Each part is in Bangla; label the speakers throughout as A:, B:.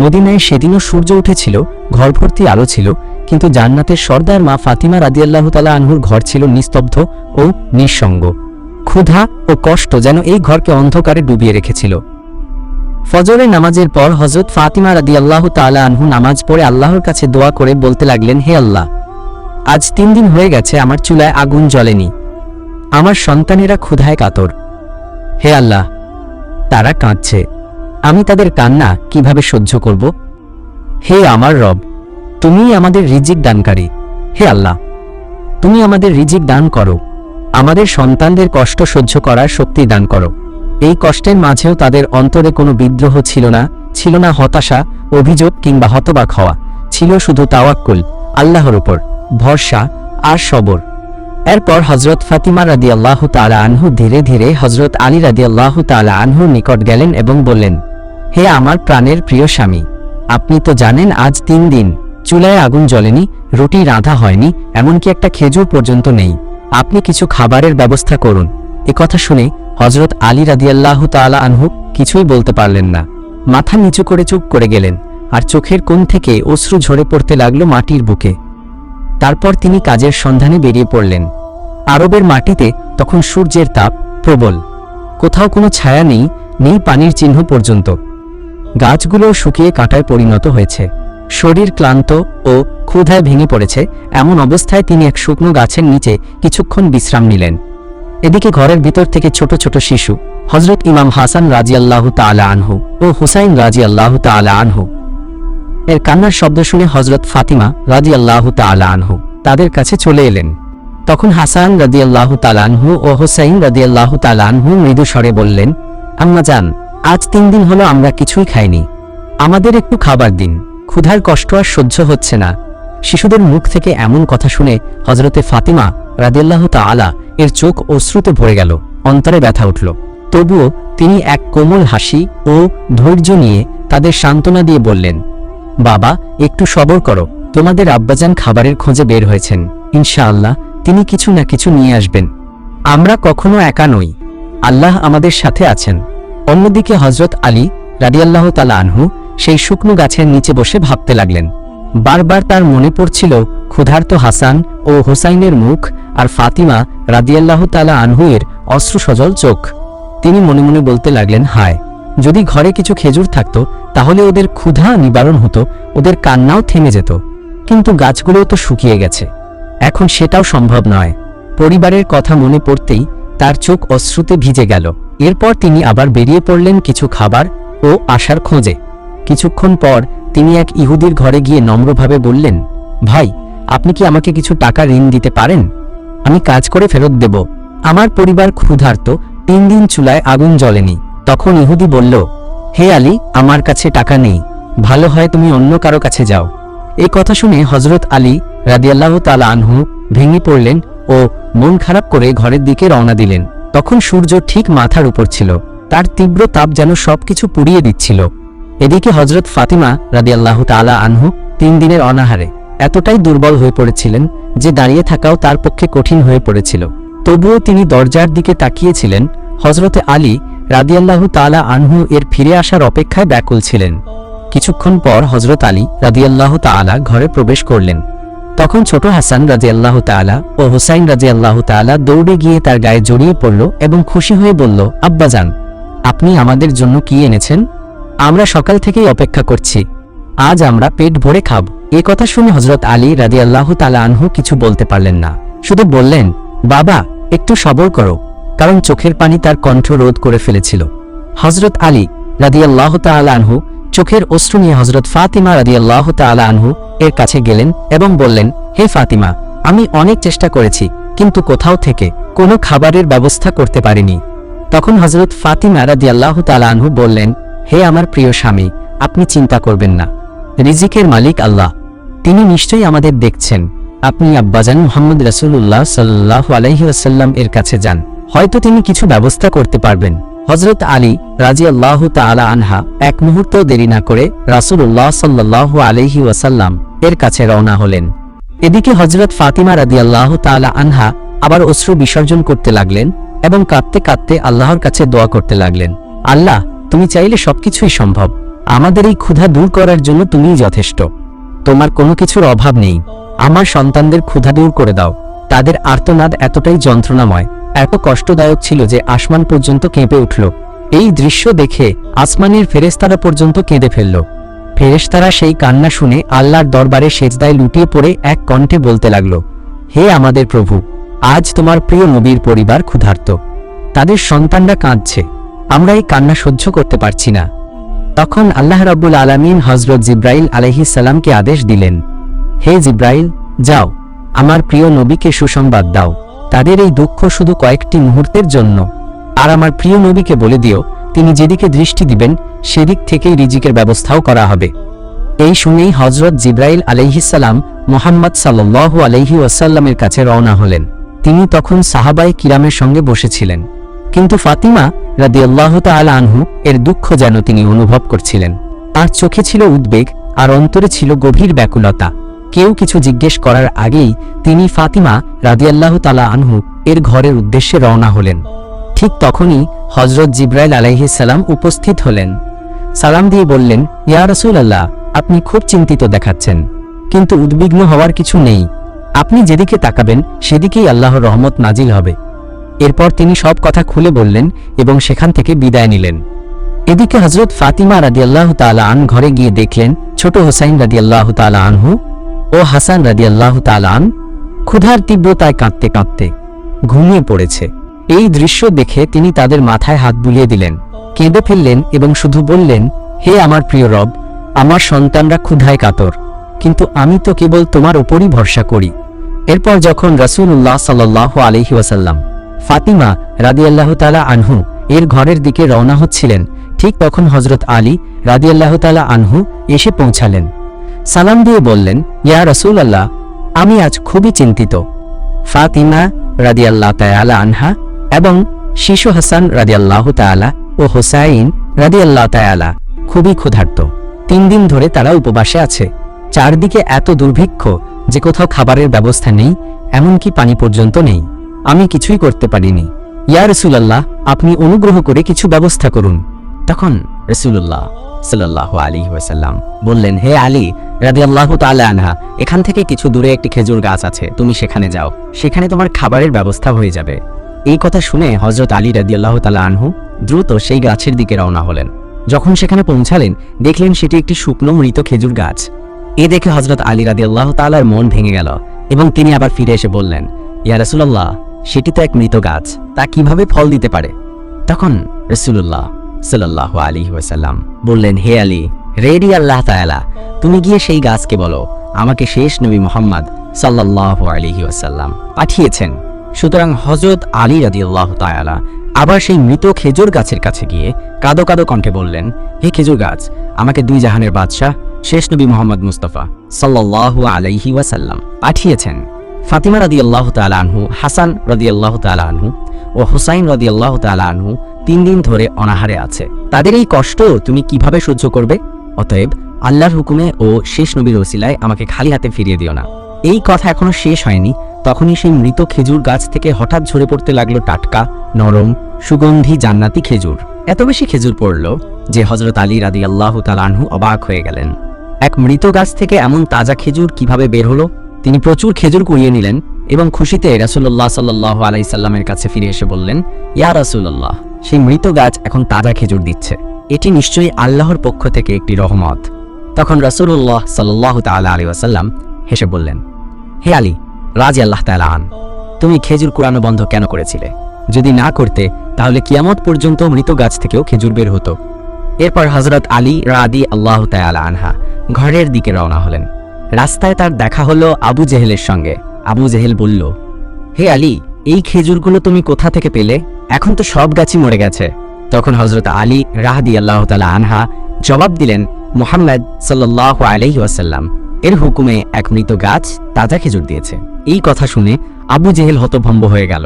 A: মদিনায় সেদিনও সূর্য উঠেছিল ঘর ভর্তি আলো ছিল, কিন্তু জান্নাতের সর্দার মা ফাতিমা রাদিয়াল্লাহ তালা আনহুর ঘর ছিল নিস্তব্ধ ও নিঃসঙ্গ। ক্ষুধা ও কষ্ট যেন এই ঘরকে অন্ধকারে ডুবিয়ে রেখেছিল। ফজরের নামাজের পর হজরত ফাতিমা রাদি আল্লাহ তালা আনহু নামাজ পড়ে আল্লাহর কাছে দোয়া করে বলতে লাগলেন, হে আল্লাহ, আজ তিন দিন হয়ে গেছে আমার চুলায় আগুন জ্বলেনি। আমার সন্তানেরা ক্ষুধায় কাতর। হে আল্লাহ, তারা কাঁদছে। আমি তাদের কান্না কীভাবে সহ্য করব? হে আমার রব, তুমিই আমাদের রিজিক দানকারী। হে আল্লাহ, তুমি আমাদের রিজিক দান করো। আমাদের সন্তানদের কষ্ট সহ্য করার শক্তি দান করো। এই কষ্টের মাঝেও তাদের অন্তরে কোনো বিদ্রোহ ছিল না ছিল না হতাশা, অভিযোগ কিংবা হতবাক হওয়া। ছিল শুধু তাওয়াক্কুল, আল্লাহর উপর, ভরসা আর সবর। এরপর হজরত ফাতিমা রাদি আল্লাহ তালা আনহু ধীরে ধীরে হজরত আলী রাদি আল্লাহ তালা আনহুর নিকট গেলেন এবং বললেন হে আমার প্রাণের প্রিয় স্বামী, আপনি তো জানেন আজ তিন দিন, চুলায় আগুন জ্বলেনি, রুটি রাঁধা হয়নি, এমনকি একটা খেজুর পর্যন্ত নেই। আপনি কিছু খাবারের ব্যবস্থা করুন। কথা শুনে হজরত আলী রাদিয়াল্লাহ তালা আনহু কিছুই বলতে পারলেন না। মাথা নিচু করে চুপ করে গেলেন আর চোখের কোণ থেকে অশ্রু ঝরে পড়তে লাগল মাটির বুকে। তারপর তিনি কাজের সন্ধানে বেরিয়ে পড়লেন। আরবের মাটিতে তখন সূর্যের তাপ প্রবল। কোথাও কোনো ছায়া নেই নেই পানির চিহ্ন পর্যন্ত। গাছগুলো শুকিয়ে কাঁটায় পরিণত হয়েছে। শরীর ক্লান্ত ও ক্ষুধায় ভেঙে পড়েছে, এমন অবস্থায় তিনি এক শুকনো গাছের নিচে কিছুক্ষণ বিশ্রাম নিলেন। এদিকে ঘরের ভিতর থেকে ছোট ছোট শিশু হজরত ইমাম হাসান রাজি আল্লাহ তালা আনহু ও হুসাইন রাজি আল্লাহ তালা আনহু। এর কান্নার শব্দ শুনে হজরত ফাতিমা রাজি আল্লাহ তালা আনহু তাদের কাছে চলে এলেন। তখন হাসান রাদি আল্লাহ তালানহু ও হোসাইন রাদি আল্লাহ তালানহু মৃদু স্বরে বললেন, আম্মা যান আজ তিন দিন হলো আমরা কিছুই খাইনি। আমাদের একটু খাবার দিন। ক্ষুধার কষ্ট আর সহ্য হচ্ছে না। শিশুদের মুখ থেকে এমন কথা শুনে হজরতে ফাতিমা রাদিয়াল্লাহ তালা এর চোখ অশ্রুতে ভরে গেল। অন্তরে ব্যথা উঠল। তবুও তিনি এক কোমল হাসি ও ধৈর্য নিয়ে তাদের সান্ত্বনা দিয়ে বললেন, বাবা, একটু সবর করো। তোমাদের আব্বাজান খাবারের খোঁজে বের হয়েছেন। ইনশাআল্লাহ তিনি কিছু না কিছু নিয়ে আসবেন। আমরা কখনো একা নই। আল্লাহ আমাদের সাথে আছেন। অন্যদিকে হজরত আলী রাদিয়াল্লাহ তালা আনহু সেই শুকনো গাছের নিচে বসে ভাবতে লাগলেন। বারবার তার মনে পড়ছিল ক্ষুধার্ত হাসান ও হোসাইনের মুখ আর ফাতিমা রাদিয়াল্লাহ তালা আনহু এর অশ্রুসজল চোখ। তিনি মনে মনে বলতে লাগলেন, হায়, যদি ঘরে কিছু খেজুর থাকত, তাহলে ওদের ক্ষুধা নিবারণ হতো, ওদের কান্নাও থেমে যেত। কিন্তু গাছগুলোও তো শুকিয়ে গেছে। এখন সেটাও সম্ভব নয়। পরিবারের কথা মনে পড়তেই তার চোখ অশ্রুতে ভিজে গেল। এরপর তিনি আবার বেরিয়ে পড়লেন কিছু খাবার ও আশার খোঁজে। কিছুক্ষণ পর তিনি এক ইহুদির ঘরে গিয়ে নম্রভাবে বললেন, ভাই, আপনি কি আমাকে কিছু টাকা ঋণ দিতে পারেন? আমি কাজ করে ফেরত দেব। আমার পরিবার ক্ষুধার্ত, তিন দিন চুলায় আগুন জ্বলেনি। তখন ইহুদি বলল, হে আলী, আমার কাছে টাকা নেই। ভালো হয় তুমি অন্য কারও কাছে যাও। এই কথা শুনে হজরত আলী রাদিয়াল্লাহ তালা আনহু ভেঙে পড়লেন ও মন খারাপ করে ঘরের দিকে রওনা দিলেন। তখন সূর্য ঠিক মাথার উপর ছিল। তার তীব্র তাপ যেন সবকিছু পুড়িয়ে দিচ্ছিল। এদিকে হজরত ফাতিমা রাদিয়াল্লাহ তালা আনহু তিন দিনের অনাহারে এতটাই দুর্বল হয়ে পড়েছিলেন যে দাঁড়িয়ে থাকাও তার পক্ষে কঠিন হয়ে পড়েছিল। তবুও তিনি দরজার দিকে তাকিয়েছিলেন। হজরতে আলী রাদিয়াল্লাহু তালা আনহু এর ফিরে আসার অপেক্ষায় ব্যাকুল ছিলেন। কিছুক্ষণ পর হজরত আলী রাদিয়াল্লাহ তালা ঘরে প্রবেশ করলেন। তখন ছোট হাসান রাজি আল্লাহ তালা ও হুসাইন রাজি আল্লাহ তালা দৌড়ে গিয়ে তার গায়ে জড়িয়ে পড়ল এবং খুশি হয়ে বলল আব্বাজান আপনি আমাদের জন্য কি এনেছেন? আমরা সকাল থেকেই অপেক্ষা করছি। আজ আমরা পেট ভরে খাব। এ কথা শুনে হজরত আলী রাজি আল্লাহ তালা আনহু কিছু বলতে পারলেন না। শুধু বললেন, বাবা, একটু সবর করো। কারণ চোখের পানি তার কণ্ঠ রোধ করে ফেলেছিল। হজরত আলী রাদি আল্লাহ তালা আনহু চোখের অশ্রু নিয়ে হজরত ফাতিমা রাদি আল্লাহ তালা আনহু এর কাছে গেলেন এবং বললেন, হে ফাতিমা, আমি অনেক চেষ্টা করেছি, কিন্তু কোথাও থেকে কোনো খাবারের ব্যবস্থা করতে পারিনি। তখন হজরত ফাতিমা রাদি আল্লাহ তালা আনহু বললেন, হে আমার প্রিয় স্বামী, আপনি চিন্তা করবেন না। রিজিকের মালিক আল্লাহ। তিনি নিশ্চয়ই আমাদের দেখছেন। আপনি আব্বাজান মোহাম্মদ রসুল্লাহ সাল্লাহ আলহি আসাল্লাম এর কাছে যান। হয়তো তিনি কিছু ব্যবস্থা করতে পারবেন। হজরত আলী রাজি আল্লাহ তালা আনহা এক মুহূর্ত দেরি না করে রাসুল্লাহ সাল্লাহ আলহি ওয়াসাল্লাম এর কাছে রওনা হলেন। এদিকে হজরত ফাতিমা রাদি আল্লাহ তালা আনহা আবার অশ্রু বিসর্জন করতে লাগলেন এবং কাঁদতে কাঁদতে আল্লাহর কাছে দোয়া করতে লাগলেন, আল্লাহ, তুমি চাইলে সবকিছুই সম্ভব। আমাদের এই ক্ষুধা দূর করার জন্য তুমিই যথেষ্ট। তোমার কোনো কিছুর অভাব নেই। আমার সন্তানদের ক্ষুধা দূর করে দাও। তাদের আর্তনাদ এতটাই যন্ত্রণাময়, এত কষ্টদায়ক ছিল যে আসমান পর্যন্ত কেঁপে উঠল। এই দৃশ্য দেখে আসমানের ফেরেস্তারা পর্যন্ত কেঁদে ফেলল। ফেরেশতারা সেই কান্না শুনে আল্লাহর দরবারে সেজদায় লুটিয়ে পড়ে এক কণ্ঠে বলতে লাগল, হে আমাদের প্রভু, আজ তোমার প্রিয় নবীর পরিবার ক্ষুধার্ত। তাদের সন্তানরা কাঁদছে। আমরা এই কান্না সহ্য করতে পারছি না। তখন আল্লাহ রাব্বুল আলামিন হজরত জিব্রাইল আলাইহিস সালামকে আদেশ দিলেন, হে জিব্রাইল, যাও। আমার প্রিয় নবীকে সুসংবাদ দাও। তাদের এই দুঃখ শুধু কয়েকটি মুহূর্তের জন্য। আর আমার প্রিয় নবীকে বলে দিও, তিনি যেদিকে দৃষ্টি দিবেন, সেদিক থেকেই রিজিকের ব্যবস্থাও করা হবে। এই শুনেই হজরত জিব্রাইল আলাইহিসাল্লাম মোহাম্মদ সাল্লু আলাইহি ওয়াসাল্লামের কাছে রওনা হলেন। তিনি তখন সাহাবাই কিরামের সঙ্গে বসেছিলেন। কিন্তু ফাতিমা রাদি আল্লাহ তাল আনহু এর দুঃখ যেন তিনি অনুভব করছিলেন। তার চোখে ছিল উদ্বেগ, আর অন্তরে ছিল গভীর ব্যাকুলতা। কেউ কিছু জিজ্ঞেস করার আগেই তিনি ফাতিমা রাদিয়াল্লাহ তালা আনহু এর ঘরের উদ্দেশ্যে রওনা হলেন। ঠিক তখনই হজরত জিব্রাইল আলাইহিসাল্লাম উপস্থিত হলেন। সালাম দিয়ে বললেন, ইয়া আল্লাহ আপনি খুব চিন্তিত দেখাচ্ছেন, কিন্তু উদ্বিগ্ন হওয়ার কিছু নেই। আপনি যেদিকে তাকাবেন, সেদিকেই আল্লাহর রহমত নাজিল হবে। এরপর তিনি সব কথা খুলে বললেন এবং সেখান থেকে বিদায় নিলেন। এদিকে হজরত ফাতিমা রাদিয়াল্লাহু তাআলা আন ঘরে গিয়ে দেখলেন, ছোট হোসাইন রাদিয়াল্লাহু তাআলা আনহু ও হাসান রাদিয়াল্লাহু তাআলা আন ক্ষুধার তীব্রতায় কাঁদতে কাঁদতে ঘুমিয়ে পড়েছে। এই দৃশ্য দেখে তিনি তাদের মাথায় হাত বুলিয়ে দিলেন, কেঁদে ফেললেন এবং শুধু বললেন, হে আমার প্রিয় রব, আমার সন্তানরা ক্ষুধায় কাতর, কিন্তু আমি তো কেবল তোমার ওপরই ভরসা করি। এরপর যখন রসুল্লাহ সাল্লাহ আলহি ওয়াসাল্লাম ফাতিমা রাদিয়াল্লাহ তালা আনহু এর ঘরের দিকে রওনা হচ্ছিলেন, ঠিক তখন হজরত আলী রাদিয়াল্লাহ তালা আনহু এসে পৌঁছালেন। সালাম দিয়ে বললেন, ইয়া রসুল আল্লাহ আমি আজ খুবই চিন্তিত। ফাতিমা রাদিয়াল্লাহ তায়ালা আনহা এবং শিশু হাসান রাদিয়াল্লাহ তায়ালা ও হোসাইন রাদিয়াল্লাহ তায়ালা খুবই ক্ষুধার্ত। তিন দিন ধরে তারা উপবাসে আছে। চারদিকে এত দুর্ভিক্ষ যে কোথাও খাবারের ব্যবস্থা নেই, এমনকি পানি পর্যন্ত নেই। আমি কিছুই করতে পারিনি। ইয়া রসুলাল্লাহ, আপনি অনুগ্রহ করে কিছু ব্যবস্থা করুন। তখন রসুল্লাহ সাল্লাহ আলী ওয়াসাল্লাম বললেন, হে আলী রাদি আল্লাহ আনহা, এখান থেকে কিছু দূরে একটি খেজুর গাছ আছে, তুমি সেখানে যাও, সেখানে তোমার খাবারের ব্যবস্থা হয়ে যাবে। এই কথা শুনে হজরত আলী রাদি আল্লাহ তালা আনহু দ্রুত সেই গাছের দিকে রওনা হলেন। যখন সেখানে পৌঁছালেন, দেখলেন সেটি একটি শুকনো মৃত খেজুর গাছ। এ দেখে হজরত আলী রাদি আল্লাহ তালার মন ভেঙে গেল এবং তিনি আবার ফিরে এসে বললেন, ইয়া রসুল্লাহ সেটি তো এক মৃত গাছ, তা কীভাবে ফল দিতে পারে? তখন রসুল্লাহ সাল্লাহ আলী ওয়াসাল্লাম বললেন, হে আলী, রেডি আল্লাহ তায়ালা তুমি গিয়ে সেই গাছকে বলো, আমাকে শেষ নবী মোহাম্মদ সাল্লাহ আলিহি ওয়াসাল্লাম পাঠিয়েছেন। সুতরাং হজরত আলী রাদি আল্লাহ তায়ালা আবার সেই মৃত খেজুর গাছের কাছে গিয়ে কাদো কাদো কণ্ঠে বললেন, হে খেজুর গাছ, আমাকে দুই জাহানের বাদশাহ, শেষ নবী মোহাম্মদ মুস্তফা সাল্লাহ আলাইহি ওয়াসাল্লাম পাঠিয়েছেন। ফাতিমা রাদি আল্লাহ আনহু, হাসান রদি আল্লাহ আনহু ও হুসাইন রদি আল্লাহ আনহু তিন দিন ধরে অনাহারে আছে। তাদের এই কষ্ট তুমি কীভাবে সহ্য করবে? অতএব আল্লাহর হুকুমে ও শেষ নবীর ওসিলায় আমাকে খালি হাতে ফিরিয়ে দিও না। এই কথা এখনও শেষ হয়নি। তখনই সেই মৃত খেজুর গাছ থেকে হঠাৎ ঝরে পড়তে লাগল টাটকা, নরম, সুগন্ধি, জান্নাতি খেজুর। এত বেশি খেজুর পড়ল যে হজরত আলী রাদি আল্লাহ আনহু অবাক হয়ে গেলেন। এক মৃত গাছ থেকে এমন তাজা খেজুর কীভাবে বের হলো? তিনি প্রচুর খেজুর কুড়িয়ে নিলেন এবং খুশিতে রাসুল্লাহ সাল্লাহ আলাইসাল্লামের কাছে ফিরে এসে বললেন, ইয়া রাসুল্লাহ সেই মৃত গাছ এখন তাজা খেজুর দিচ্ছে। এটি নিশ্চয়ই আল্লাহর পক্ষ থেকে একটি রহমত। তখন রাসুল্লাহ সাল্লাহ তাল্লাহ আলী আসাল্লাম হেসে বললেন, হে আলী, রাজি আল্লাহ তালা আন। তুমি খেজুর কুড়ানো বন্ধ কেন করেছিলে? যদি না করতে, তাহলে কিয়ামত পর্যন্ত মৃত গাছ থেকেও খেজুর বের হতো। এরপর হজরত আলী রাদি আল্লাহ তালা আনহা ঘরের দিকে রওনা হলেন। রাস্তায় তার দেখা হলো আবু জেহেলের সঙ্গে। আবু জেহেল বলল, হে আলী এই খেজুরগুলো তুমি কোথা থেকে পেলে? এখন তো সব গাছই মরে গেছে। তখন হজরত আলী রাহাদি আল্লাহ তালা আনহা জবাব দিলেন, মোহাম্মদ সাল্লাহ আলহি ওয়াসাল্লাম, এর হুকুমে এক মৃত গাছ তাজা খেজুর দিয়েছে। এই কথা শুনে আবু জেহেল হতভম্ব হয়ে গেল।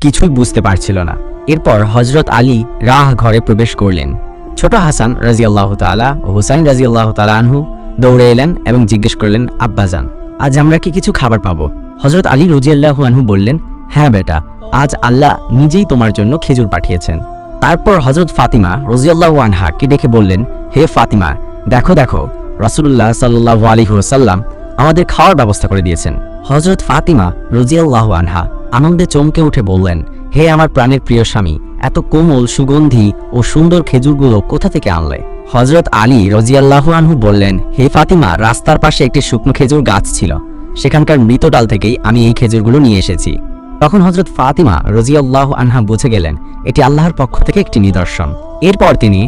A: কিছুই বুঝতে পারছিল না। এরপর হজরত আলী রাহ ঘরে প্রবেশ করলেন। ছোট হাসান রাজিয়াল্লাহ তালা ও হুসাইন রাজিয়াল্লাহ তালা আনহু দৌড়ে এলেন এবং জিজ্ঞেস করলেন আব্বাজান আজ আমরা কি কিছু খাবার পাবো? হজরত আলী রজিয়াল্লাহু আনহু বললেন হ্যাঁ বেটা, আজ আল্লাহ নিজেই তোমার জন্য খেজুর পাঠিয়েছেন। তারপর হজরত ফাতিমা রজিয়াল্লাহ আনহাকে ডেকে বললেন, হে ফাতিমা, দেখো দেখো, রাসূলুল্লাহ সাল্লাহ আলী সাল্লাম আমাদের খাওয়ার ব্যবস্থা করে দিয়েছেন। হজরত ফাতিমা রজিয়াল্লাহ আনহা আনন্দে চমকে উঠে বললেন, হে আমার প্রাণের প্রিয় স্বামী, এত কোমল, সুগন্ধি ও সুন্দর খেজুরগুলো কোথা থেকে আনলে? হজরত আলী রজিয়াল্লাহু আনহু বললেন, হে ফাতিমা, রাস্তার পাশে একটি শুকনো খেজুর গাছ ছিল। সেখানকার মৃত ডাল থেকেই আমি এই খেজুরগুলো নিয়ে এসেছি। তখন হজরত ফাতিমা রজিয়াল্লাহ আনহা বুঝে গেলেন, এটি আল্লাহর পক্ষ থেকে একটি নিদর্শন। এরপর তিনি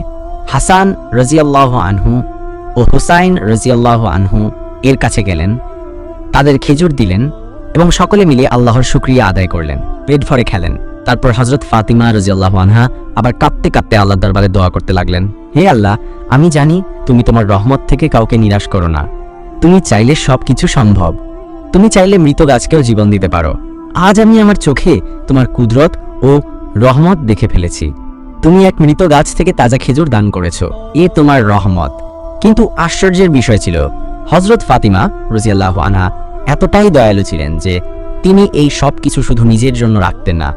A: হাসান রজিয়াল্লাহ আনহু ও হুসাইন রজিয়াল্লাহ আনহু এর কাছে গেলেন, তাদের খেজুর দিলেন এবং সকলে মিলে আল্লাহর শুক্রিয়া আদায় করলেন, পেট ভরে খেলেন। তারপর হজরত ফাতিমা রজিয়াল্লাহ আনহা আবার কাঁপতে কাঁপতে আল্লাহর দরবারে দোয়া করতে লাগলেন, হে আল্লাহ, আমি জানি তুমি তোমার রহমত থেকে কাউকে নিরাশ করো না। তুমি চাইলে সব কিছু সম্ভব। তুমি চাইলে মৃত গাছকেও জীবন দিতে পারো। আজ আমি আমার চোখে তোমার কুদরত ও রহমত দেখে ফেলেছি। তুমি এক মৃত গাছ থেকে তাজা খেজুর দান করেছ। এ তোমার রহমত। কিন্তু আশ্চর্যের বিষয় ছিল হজরত ফাতিমা রজিয়াল্লাহ আনহা এতটাই দয়ালু ছিলেন যে তিনি এই সব কিছু শুধু নিজের জন্য রাখতেন না,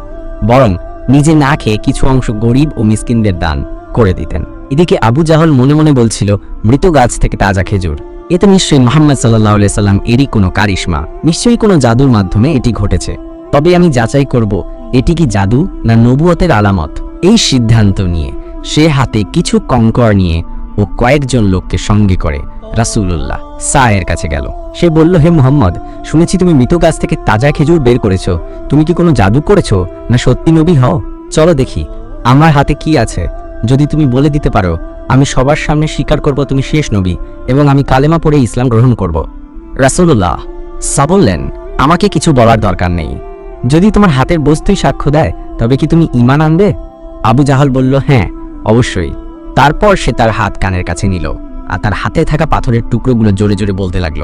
A: বরং নিজে না খেয়ে কিছু অংশ গরিব ও মিসকিনদের দান করে দিতেন। এদিকে আবু জাহল মনে মনে বলছিল, মৃত গাছ থেকে তাজা খেজুর। এতে নিশ্চয়ই মোহাম্মদ সাল্লাহ সাল্লাম এরই কোনো কারিশমা, নিশ্চয়ই কোনো জাদুর মাধ্যমে এটি ঘটেছে। তবে আমি যাচাই করব, এটি কি জাদু না নবুয়তের আলামত? এই সিদ্ধান্ত নিয়ে সে হাতে কিছু কঙ্কর নিয়ে ও কয়েকজন লোককে সঙ্গে করে রাসূলুল্লাহ সায়ের কাছে গেল। সে বলল, হে মুহাম্মদ, শুনেছি তুমি মৃত গাছ থেকে তাজা খেজুর বের করেছ। তুমি কি কোনো জাদু করেছ না সত্যি নবী হও? চলো দেখি, আমার হাতে কি আছে? যদি তুমি বলে দিতে পারো, আমি সবার সামনে স্বীকার করব তুমি শেষ নবী এবং আমি কালেমা পড়ে ইসলাম গ্রহণ করব। রাসূলুল্লাহ সা বললেন আমাকে কিছু বলার দরকার নেই। যদি তোমার হাতের বস্তুই সাক্ষ্য দেয়, তবে কি তুমি ইমান আনবে? আবু জাহল বলল হ্যাঁ অবশ্যই। তারপর সে তার হাত কানের কাছে নিল, আর তার হাতে থাকা পাথরের টুকরোগুলো জোরে জোরে বলতে লাগল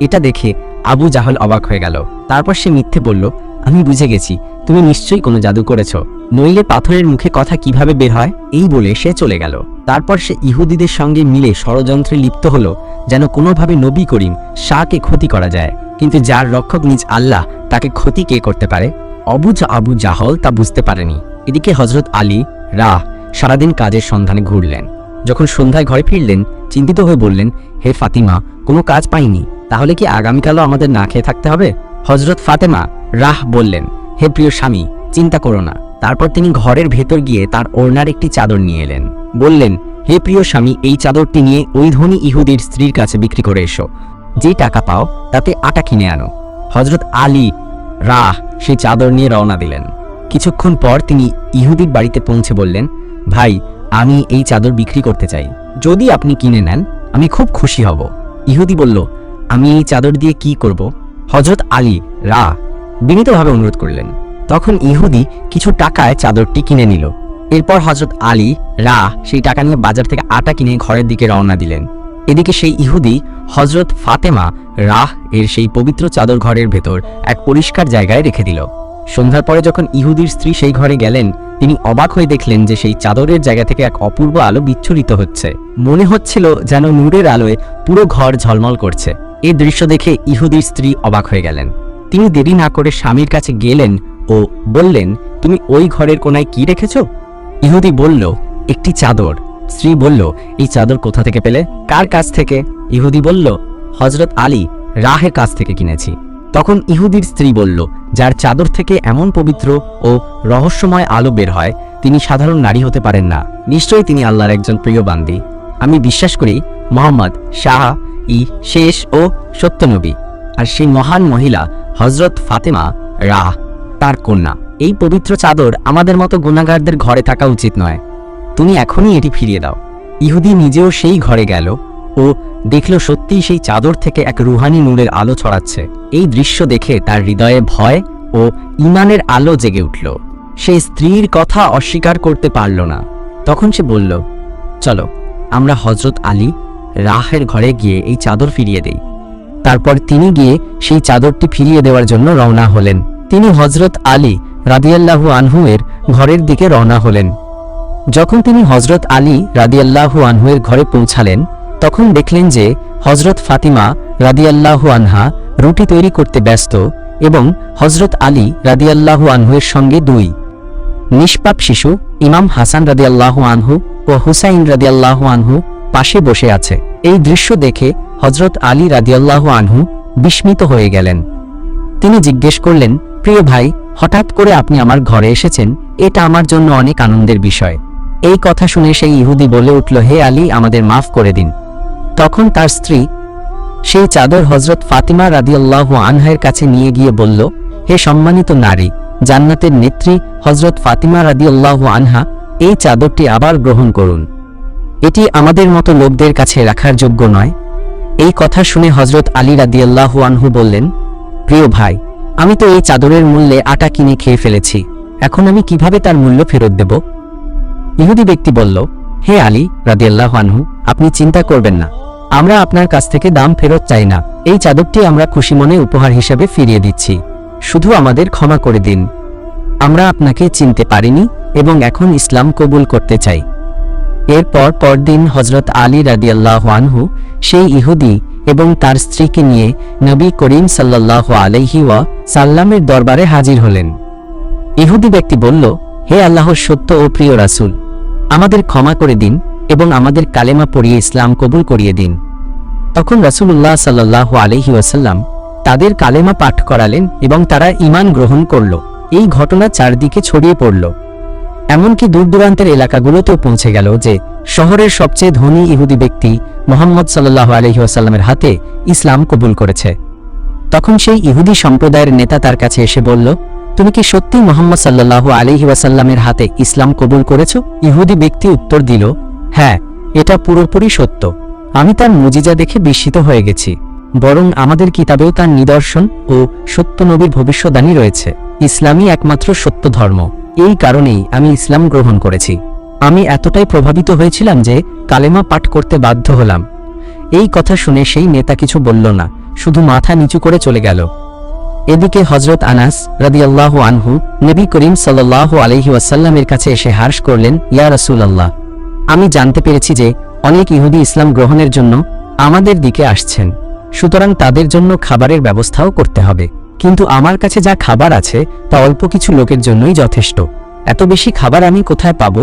A: এটা দেখে আবু জাহল অবাক হয়ে গেল। তারপর সে মিথ্যে বলল, আমি বুঝে গেছি, তুমি নিশ্চয়ই কোনো জাদু করেছ। নইলে পাথরের মুখে কথা কীভাবে বের হয়? এই বলে সে চলে গেল। তারপর সে ইহুদিদের সঙ্গে মিলে ষড়যন্ত্রে লিপ্ত হলো, যেন কোনোভাবে নবী করিম শাহকে ক্ষতি করা যায়। কিন্তু যার রক্ষক নিজ আল্লাহ, তাকে ক্ষতি কে করতে পারে? অবুজ আবু জাহল তা বুঝতে পারেনি। এদিকে হজরত আলী রাহ সারাদিন কাজের সন্ধানে ঘুরলেন। যখন সন্ধ্যায় ঘরে ফিরলেন, চিন্তিত হয়ে বললেন, হে ফাতিমা, কোনো কাজ পাইনি। তাহলে কি আগামীকালও আমাদের না খেয়ে থাকতে হবে? হজরত ফাতেমা রাহ বললেন, হে প্রিয় স্বামী, চিন্তা করো না। তারপর তিনি ঘরের ভেতর গিয়ে তার ওড়নার একটি চাদর নিয়ে এলেন। বললেন, হে প্রিয় স্বামী, এই চাদরটি নিয়ে ওই ধনী ইহুদির স্ত্রীর কাছে বিক্রি করে এসো। যে টাকা পাও, তাতে আটা কিনে আনো। হজরত আলী রাহ সেই চাদর নিয়ে রওনা দিলেন। কিছুক্ষণ পর তিনি ইহুদির বাড়িতে পৌঁছে বললেন, ভাই, আমি এই চাদর বিক্রি করতে চাই। যদি আপনি কিনে নেন, আমি খুব খুশি হব। ইহুদি বলল, আমি এই চাদর দিয়ে কি করব? হজরত আলী রা বিনীতভাবে অনুরোধ করলেন। তখন ইহুদি কিছু টাকায় চাদরটি কিনে নিল। এরপর হজরত আলী রা সেই টাকা নিয়ে বাজার থেকে আটা কিনে ঘরের দিকে রওনা দিলেন। এদিকে সেই ইহুদি হজরত ফাতেমা রাহ এর সেই পবিত্র চাদর ঘরের ভেতর এক পরিষ্কার জায়গায় রেখে দিল। সন্ধ্যার পরে যখন ইহুদির স্ত্রী সেই ঘরে গেলেন, তিনি অবাক হয়ে দেখলেন যে সেই চাদরের জায়গা থেকে এক অপূর্ব আলো বিচ্ছুরিত হচ্ছে। মনে হচ্ছিল যেন নূরের আলোয় পুরো ঘর ঝলমল করছে। এই দৃশ্য দেখে ইহুদির স্ত্রী অবাক হয়ে গেলেন। তিনি দেরি না করে স্বামীর কাছে গেলেন ও বললেন, তুমি ওই ঘরের কোনায় কি রেখেছ? ইহুদি বলল, একটি চাদর। স্ত্রী বলল, এই চাদর কোথা থেকে পেলে? কার কাছ থেকে? ইহুদি বলল হজরত আলী, রাহের কাছ থেকে কিনেছি। তখন ইহুদির স্ত্রী বলল, যার চাদর থেকে এমন পবিত্র ও রহস্যময় আলো বের হয়, তিনি সাধারণ নারী হতে পারেন না। নিশ্চয়ই তিনি আল্লাহর একজন প্রিয় বান্দি। আমি বিশ্বাস করি, মোহাম্মদ, শাহ, ই, শেষ ও সত্যনবী আর সেই মহান মহিলা হজরত ফাতেমা, রাহ, তার কন্যা। এই পবিত্র চাদর আমাদের মতো গুণাগারদের ঘরে থাকা উচিত নয়। তুমি এখনই এটি ফিরিয়ে দাও। ইহুদি নিজেও সেই ঘরে গেল ও দেখল সত্যিই সেই চাদর থেকে এক রুহানি নূরের আলো ছড়াচ্ছে। এই দৃশ্য দেখে তার হৃদয়ে ভয় ও ইমানের আলো জেগে উঠল। সে স্ত্রীর কথা অস্বীকার করতে পারল না। তখন সে বলল, চলো, আমরা হজরত আলী রাহের ঘরে গিয়ে এই চাদর ফিরিয়ে দেই। তারপর তিনি গিয়ে সেই চাদরটি ফিরিয়ে দেওয়ার জন্য রওনা হলেন। তিনি হজরত আলী রাদিয়াল্লাহু আনহু এর ঘরের দিকে রওনা হলেন। যখন তিনি হজরত আলী রাদিয়াল্লাহু আনহুয়ের ঘরে পৌঁছালেন, তখন দেখলেন যে হজরত ফাতিমা রাদিয়াল্লাহু আনহা রুটি তৈরি করতে ব্যস্ত এবং হজরত আলী রাদিয়াল্লাহু আনহুয়ের সঙ্গে দুই। নিষ্পাপ শিশু ইমাম হাসান রাদিয়াল্লাহু আনহু ও হুসাইন রাদিয়াল্লাহু আনহু পাশে বসে আছে। এই দৃশ্য দেখে হজরত আলী রাদিয়াল্লাহু আনহু বিস্মিত হয়ে গেলেন। তিনি জিজ্ঞেস করলেন, প্রিয় ভাই, হঠাৎ করে আপনি আমার ঘরে এসেছেন? এটা আমার জন্য অনেক আনন্দের বিষয়। এই কথা শুনে সেই ইহুদি বলে উঠল, হে আলী, আমাদের মাফ করে দিন। তখন তার স্ত্রী সেই চাদর হজরত ফাতিমা রাদিয়াল্লাহু আনহার কাছে নিয়ে গিয়ে বলল, হে সম্মানিত নারী, জান্নাতের নেত্রী হজরত ফাতিমা রাদিয়াল্লাহু আনহা, এই চাদরটি আবার গ্রহণ করুন। এটি আমাদের মতো লোকদের কাছে রাখার যোগ্য নয়। এই কথা শুনে হজরত আলী রাদিয়াল্লাহু আনহু বললেন, প্রিয় ভাই, আমি তো এই চাদরের মূল্যে আটা কিনে খেয়ে ফেলেছি। এখন আমি কীভাবে তার মূল্য ফেরত দেব? ইহুদি ব্যক্তি বলল, হে আলী রাদিয়াল্লাহু আনহু, আপনি চিন্তা করবেন না। আমরা আপনার কাছ থেকে দাম ফেরত চাই না। এই চাদরটি আমরা খুশি মনে উপহার হিসেবে ফিরিয়ে দিচ্ছি। শুধু আমাদের ক্ষমা করে দিন। আমরা আপনাকে চিনতে পারিনি এবং এখন ইসলাম কবুল করতে চাই। এরপর পরদিন হজরত আলী রাদিয়াল্লাহু আনহু সেই ইহুদি এবং তার স্ত্রীকে নিয়ে নবী করিম সাল্লাহ আলাইহি ওয়া সাল্লামের দরবারে হাজির হলেন। ইহুদি ব্যক্তি বলল, হে আল্লাহর সত্য ও প্রিয় রাসূল আমাদের ক্ষমা করে দিন এবং আমাদের কালেমা পড়িয়ে ইসলাম কবুল করিয়ে দিন। তখন রাসূলুল্লাহ সাল্লাহ আলহি ওয়াসাল্লাম তাদের কালেমা পাঠ করালেন এবং তারা ঈমান গ্রহণ করল। এই ঘটনা চারদিকে ছড়িয়ে পড়ল। এমনকি দূর দূরান্তের এলাকাগুলোতেও পৌঁছে গেল যে শহরের সবচেয়ে ধনী ইহুদি ব্যক্তি মোহাম্মদ সাল্লাহ আলহিহাসাল্লামের হাতে ইসলাম কবুল করেছে। তখন সেই ইহুদি সম্প্রদায়ের নেতা তার কাছে এসে বলল তুমি কি সত্যি মোহাম্মদ সাল্লাহ আলহি ওয়াসাল্লামের হাতে ইসলাম কবুল করেছ? ইহুদি ব্যক্তি উত্তর দিল হ্যাঁ এটা পুরোপুরি সত্য। আমি তার মুজিজা দেখে বিস্মিত হয়ে গেছি। বরং আমাদের কিতাবেও তার নিদর্শন ও সত্য নবীর ভবিষ্যদ্বাণী রয়েছে। ইসলামই একমাত্র সত্য ধর্ম। এই কারণেই আমি ইসলাম গ্রহণ করেছি। আমি এতটাই প্রভাবিত হয়েছিলাম যে কালেমা পাঠ করতে বাধ্য হলাম। এই কথা শুনে সেই নেতা কিছু বলল না, শুধু মাথা নিচু করে চলে গেল। এদিকে হজরত আনাস রাদিয়াল্লাহু আনহু নবী করিম সাল্লাহ আলহি ওয়াসাল্লামের কাছে এসে হার্স করলেন, ইয়া রাসূলুল্লাহ, আমি জানতে পেরেছি যে অনেক ইহুদি ইসলাম গ্রহণের জন্য আমাদের দিকে আসছেন। সুতরাং তাদের জন্য খাবারের ব্যবস্থাও করতে হবে। কিন্তু আমার কাছে যা খাবার আছে, তা অল্প কিছু লোকের জন্যই যথেষ্ট। এত বেশি খাবার আমি কোথায় পাব?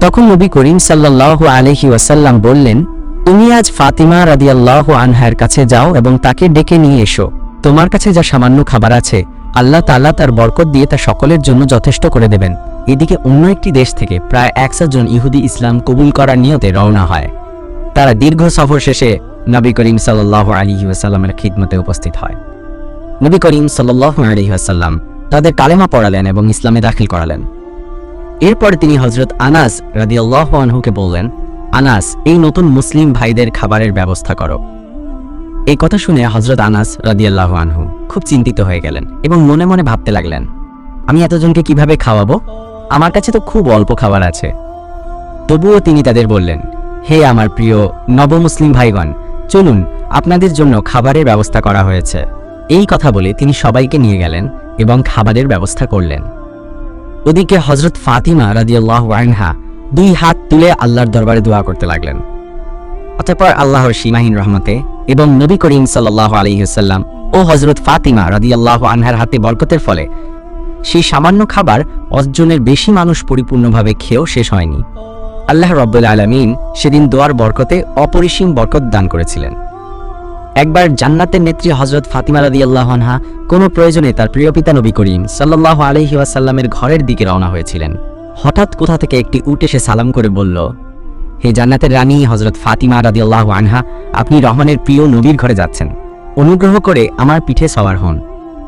A: তখন নবী করিম সাল্লাহ আলহি ওয়াসাল্লাম বললেন, তুমি আজ ফাতিমা রাদিয়াল্লাহ আনহার কাছে যাও এবং তাকে ডেকে নিয়ে এসো। তোমার কাছে যা সামান্য খাবার আছে, আল্লাহ তাআলা তার বরকত দিয়ে তা সকলের জন্য যথেষ্ট করে দেবেন। এদিকে অন্য একটি দেশ থেকে প্রায় একশো জন ইহুদি ইসলাম কবুল করার নিয়তে রওনা হয়। তারা দীর্ঘ সফর শেষে নবী করিম সাল্লাহ আলী ওয়াসাল্লামের খিদমতে উপস্থিত হয়। নবী করিম সাল্লাহ আলী ওয়াসাল্লাম তাদের কালেমা পড়ালেন এবং ইসলামে দাখিল করালেন। এরপর তিনি হজরত আনাস রাদিয়াল্লাহু আনহুকে বললেন, আনাস, এই নতুন মুসলিম ভাইদের খাবারের ব্যবস্থা করো। এই কথা শুনে হজরত আনাস রাদিয়াল্লাহু আনহু খুব চিন্তিত হয়ে গেলেন এবং মনে মনে ভাবতে লাগলেন, আমি এতজনকে কীভাবে খাওয়াবো? আমার কাছে তো খুব অল্প খাবার আছে। তবুও তিনি তাদের বললেন, হে আমার প্রিয় নবমুসলিম ভাইগণ, চলুন আপনাদের জন্য খাবারের ব্যবস্থা করা হয়েছে। এই কথা বলে তিনি সবাইকে নিয়ে গেলেন এবং খাবারের ব্যবস্থা করলেন। ওদিকে হজরত ফাতিমা রাদিয়াল্লাহ আনহা দুই হাত তুলে আল্লাহর দরবারে দোয়া করতে লাগলেন। অতঃপর আল্লাহর সীমাহীন রহমতে এবং নবী করিম সাল্লাহ আলহিহাল্লাম ও হজরত ফাতিমা রাদিয়াল্লাহ আনহার হাতে বরকতের ফলে সেই সামান্য খাবার অজনের বেশি মানুষ পরিপূর্ণভাবে খেয়েও শেষ হয়নি। আল্লাহ রব্বুল আলমিন সেদিন দোয়ার বরকতে অপরিসীম বরকত দান করেছিলেন। একবার জান্নাতের নেত্রী হজরত ফাতিমা রাদি আল্লাহনহা কোনো প্রয়োজনে তার প্রিয় পিতা নবী করিম সাল্লাহ আলহি ওয়াসাল্লামের ঘরের দিকে রওনা হয়েছিলেন। হঠাৎ কোথা থেকে একটি উট এসে সালাম করে বলল হে জান্নাতের রানী হজরত ফাতিমা রাদি আল্লাহ আনহা, আপনি রহমানের প্রিয় নবীর ঘরে যাচ্ছেন। অনুগ্রহ করে আমার পিঠে সওয়ার হন।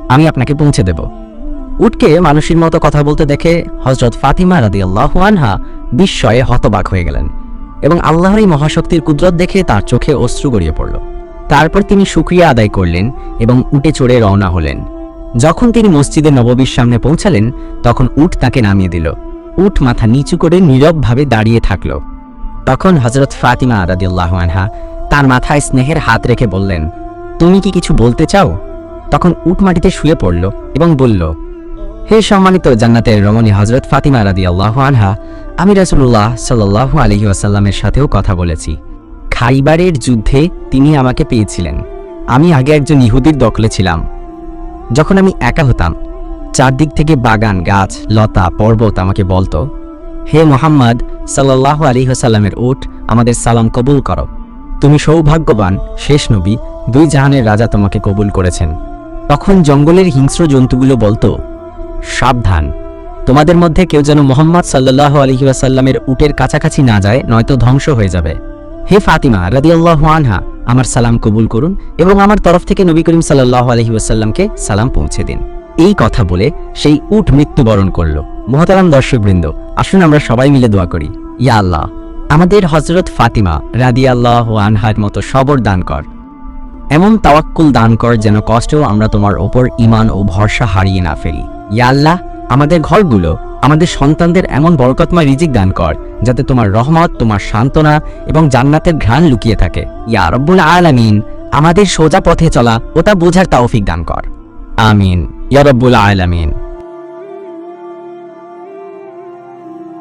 A: আমি আপনাকে পৌঁছে দেব। উটকে মানুষের মতো কথা বলতে দেখে হজরত ফাতিমা রাদি আল্লাহ আনহা বিস্ময়ে হতবাক হয়ে গেলেন এবং আল্লাহর এই মহাশক্তির কুদরত দেখে তার চোখে অশ্রু গড়িয়ে পড়ল। তারপর তিনি শুক্রিয়া আদায় করলেন এবং উটে চড়ে রওনা হলেন। যখন তিনি মসজিদে নববীর সামনে পৌঁছালেন, তখন উট তাকে নামিয়ে দিল। উট মাথা নিচু করে নীরবভাবে দাঁড়িয়ে থাকল। তখন হজরত ফাতিমা রাদিয়াল্লাহু আনহা তার মাথায় স্নেহের হাত রেখে বললেন, তুমি কি কিছু বলতে চাও? তখন উট মাটিতে শুয়ে পড়ল এবং বলল, হে সম্মানিত জান্নাতের রমণী হজরত ফাতিমা রাদি আল্লাহ আনহা, আমি রাসুল্লাহ সাল্লাহ আলহি আসাল্লামের সাথেও কথা বলেছি। খাইবারের যুদ্ধে তিনি আমাকে পেয়েছিলেন। আমি আগে একজন ইহুদির দখলে ছিলাম। যখন আমি একা হতাম, চারদিক থেকে বাগান, গাছ, লতা, পর্বত আমাকে বলতো হে মোহাম্মদ সাল্লাহ আলী হাসাল্লামের উঠ, আমাদের সালাম কবুল করো। তুমি সৌভাগ্যবান, শেষ নবী, দুই জাহানের রাজা তোমাকে কবুল করেছেন। তখন জঙ্গলের হিংস্র জন্তুগুলো বলতো, সাবধান, তোমাদের মধ্যে কেউ যেন মোহাম্মদ সাল্লাহ আলহি ওয়াসাল্লামের উটের কাছাকাছি না যায়, নয়তো ধ্বংস হয়ে যাবে। হে ফাতিমা রাদিয়াল্লাহু আনহা, আমার সালাম কবুল করুন এবং আমার তরফ থেকে নবী করিম সাল্লাহ আলহি ওয়াসাল্লামকে সালাম পৌঁছে দিন। এই কথা বলে সেই উট মৃত্যুবরণ করল। মহতারাম দর্শকবৃন্দ, আসুন আমরা সবাই মিলে দোয়া করি। ইয়া আল্লাহ, আমাদের হজরত ফাতিমা রাদিয়াল্লাহ আনহার মতো সবর দান কর। এমন তাওয়াক্কুল দান কর যেন কষ্টেও আমরা তোমার ওপর ইমান ও ভরসা হারিয়ে না ফেলি। ইয়া আল্লাহ, আমাদের ঘরগুলো, আমাদের সন্তানদের এমন বরকতময় রিজিক দান কর, যাতে তোমার রহমত, তোমার সান্ত্বনা এবং জান্নাতের ঘ্রাণ লুকিয়ে থাকে। ইয়া রব্বুল আলামিন, আমাদের সোজা পথে চলা ও তা বোঝার তৌফিক দান কর। আমিন। ইয়া রব্বুল আলামিন।